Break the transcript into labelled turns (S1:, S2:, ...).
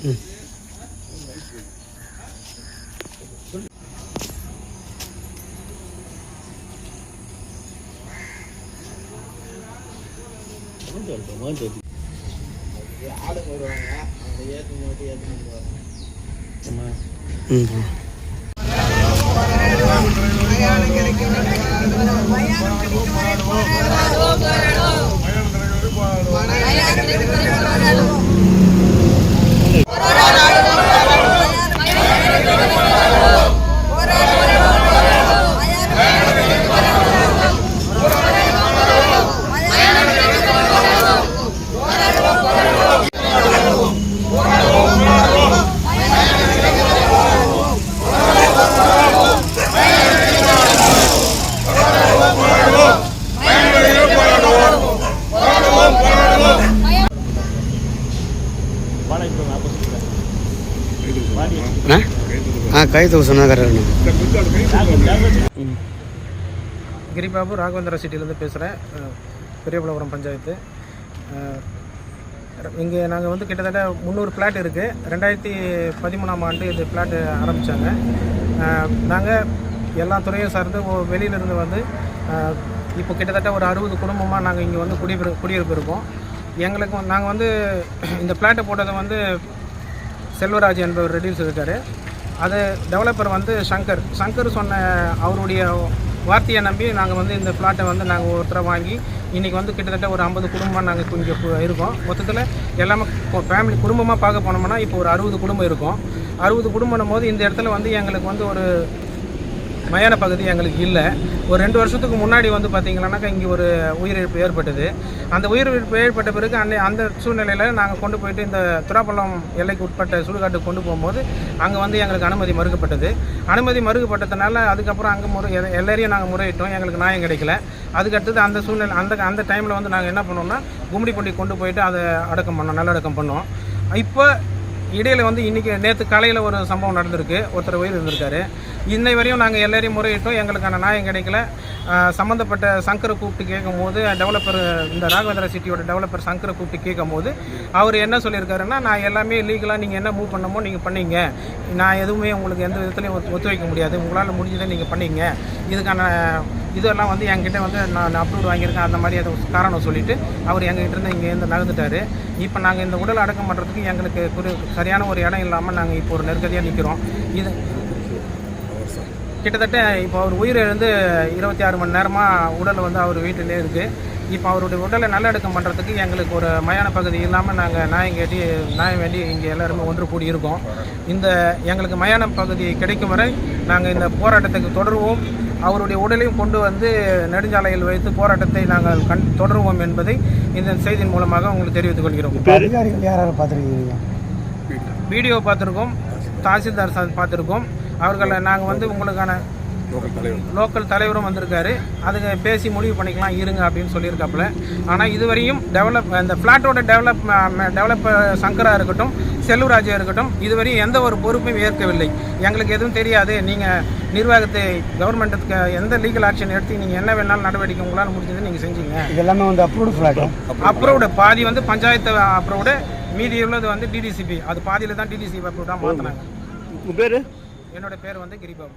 S1: ஆ ஆ கை தூக்க சொன்னா கரெக்டாக
S2: கிரிபாபு ராகவேந்திரா சிட்டிலேருந்து பேசுகிறேன் பெரியபுலபுரம் பஞ்சாயத்து. இங்கே நாங்கள் வந்து கிட்டத்தட்ட முந்நூறு ஃப்ளாட் இருக்குது ரெண்டாயிரத்தி பதிமூணாம் ஆண்டு இது ஃப்ளாட் ஆரம்பித்தாங்க நாங்கள் எல்லா துறையும் சார்ந்து வெளியிலேருந்து வந்து இப்போ கிட்டத்தட்ட ஒரு அறுபது குடும்பமாக நாங்கள் இங்கே வந்து குடியிரு குடியிருப்பு இருக்கோம். எங்களுக்கு நாங்கள் வந்து இந்த பிளாட்டை போட்டதை வந்து செல்வராஜ் என்பவர் ரெடியூஸ் இருக்கார் அது டெவலப்பர் வந்து சங்கர். சங்கர் சொன்ன அவருடைய வார்த்தையை நம்பி நாங்கள் வந்து இந்த ஃப்ளாட்டை வந்து நாங்கள் ஒருத்தரை வாங்கி இன்றைக்கி வந்து கிட்டத்தட்ட ஒரு ஐம்பது குடும்பம் நாங்கள் கொஞ்சம் இருக்கோம். மொத்தத்தில் எல்லாமே ஃபேமிலி குடும்பமாக பார்க்க போனோம்னா இப்போ ஒரு அறுபது குடும்பம் இருக்கும். அறுபது குடும்பம் போது இந்த இடத்துல வந்து எங்களுக்கு வந்து ஒரு மயான பகுதி எங்களுக்கு இல்லை. ஒரு ரெண்டு வருஷத்துக்கு முன்னாடி வந்து பார்த்தீங்கன்னாக்கா இங்கே ஒரு உயிரிழப்பு ஏற்பட்டது. அந்த உயிரிழப்பு ஏற்பட்ட பிறகு அன்னை அந்த சூழ்நிலையில் நாங்கள் கொண்டு போயிட்டு இந்த துறாப்பள்ளம் எல்லைக்கு உட்பட்ட சுடுகாட்டுக்கு கொண்டு போகும்போது அங்கே வந்து எங்களுக்கு அனுமதி மறுக்கப்பட்டது. அனுமதி மறுக்கப்பட்டதுனால அதுக்கப்புறம் அங்கே முறை எல்லாரையும் நாங்கள் முறையிட்டோம். எங்களுக்கு நியாயம் கிடைக்கல. அதுக்கடுத்தது அந்த சூழ்நிலை அந்த அந்த டைமில் வந்து நாங்கள் என்ன பண்ணோம்னா கும்மிடிப்பட்டி கொண்டு போயிட்டு அதை அடக்கம் பண்ணோம் நல்லடக்கம் பண்ணோம். இப்போ இடையில் வந்து இன்றைக்கி நேற்று காலையில் ஒரு சம்பவம் நடந்திருக்கு. ஒருத்தர் உயிர் இருந்திருக்காரு இன்னை வரையும் நாங்கள் எல்லாரையும் முறையிட்டோம். எங்களுக்கான நியாயம் கிடைக்கல. சம்மந்தப்பட்ட சங்கரை கூப்பிட்டு கேட்கும்போது டெவலப்பர் இந்த ராகவேந்திர சிட்டியோட டெவலப்பர் சங்கரை கூப்பிட்டு கேட்கும்போது அவர் என்ன சொல்லியிருக்காருன்னா நான் எல்லாமே லீகலாக நீங்கள் என்ன மூவ் பண்ணமோ நீங்கள் பண்ணீங்க. நான் எதுவுமே உங்களுக்கு எந்த விதத்துலையும் ஒத்து- ஒத்துழைக்க முடியாது. உங்களால் முடிஞ்சதை நீங்கள் பண்ணீங்க. இதுக்கான இதெல்லாம் வந்து என்கிட்ட வந்து நான் அப்ரூவ் வாங்கியிருக்கேன் அந்த மாதிரி அதை காரணம் சொல்லிட்டு அவர் எங்ககிட்ட இருந்து இங்கேருந்து நகர்ந்துட்டாரு. இப்போ நாங்கள் இந்த உடல் அடக்கம் பண்ணுறதுக்கு எங்களுக்கு ஒரு சரியான ஒரு இடம் இல்லாமல் நாங்கள் இப்போ ஒரு நெருக்கடியாக நிற்கிறோம் இது கிட்டத்தட்ட இப்போ அவர் உயிர் எழுந்து இருபத்தி ஆறு மணி நேரமாக உடல் வந்து அவர் வீட்டிலே இருக்குது இப்போ அவருடைய உடலை நல்லடக்கம் பண்ணுறதுக்கு எங்களுக்கு ஒரு மயான பகுதி இல்லாமல் நாங்கள் நியாயம் கேட்டி நியாயம் வேண்டி இங்கே எல்லாருமே ஒன்று கூடி இருக்கோம் இந்த எங்களுக்கு மயான பகுதி கிடைக்கும் வரை நாங்கள் இந்த போராட்டத்துக்கு தொடருவோம். அவருடைய உடலையும் கொண்டு வந்து நெடுஞ்சாலையில் வைத்து போராட்டத்தை நாங்கள் கண் தொடருவோம் என்பதை இந்த செய்தியின் மூலமாக உங்களுக்கு தெரிவித்துக் கொள்கிறோம்.
S1: அதிகாரிகள் யார் யாரை பார்த்துருக்கீங்க?
S2: வீடியோ பார்த்துருக்கோம் தாசில்தார் சார் பார்த்துருக்கோம். அவர்களை நாங்கள் வந்து உங்களுக்கான லோக்கல் தலைவரும் வந்திருக்காரு. அதுக்கு பேசி முடிவு பண்ணிக்கலாம் இருங்க அப்படின்னு சொல்லியிருக்காப்புல. ஆனால் இதுவரையும் டெவலப் இந்த ஃப்ளாட்டோட டெவலப் டெவலப் சங்கரா இருக்கட்டும் செல்வராஜா இருக்கட்டும் இதுவரையும் எந்த ஒரு பொறுப்பையும் ஏற்கவில்லை. எங்களுக்கு எதுவும் தெரியாது. நீங்கள் நிர்வாகத்தை கவர்மெண்ட்டுக்கு எந்த லீகல் ஆக்ஷன் எடுத்து நீங்கள் என்ன வேணாலும் நடவடிக்கை உங்களால் முடிஞ்சது நீங்கள் செஞ்சீங்க.
S1: இது எல்லாமே வந்து அப்ரூவ்டு ஃப்ளாட்டு
S2: அப்ரூவ்டு பாதி வந்து பஞ்சாயத்து அப்ரூவ்டு மீதி உள்ளது வந்து டிடிசிபி அது பாதியில் தான் டிடிசிபி அப்ரூவ்டாக மாற்றினாங்க
S1: பேர்?
S2: என்னோட பேர் வந்து கிரிபாபு.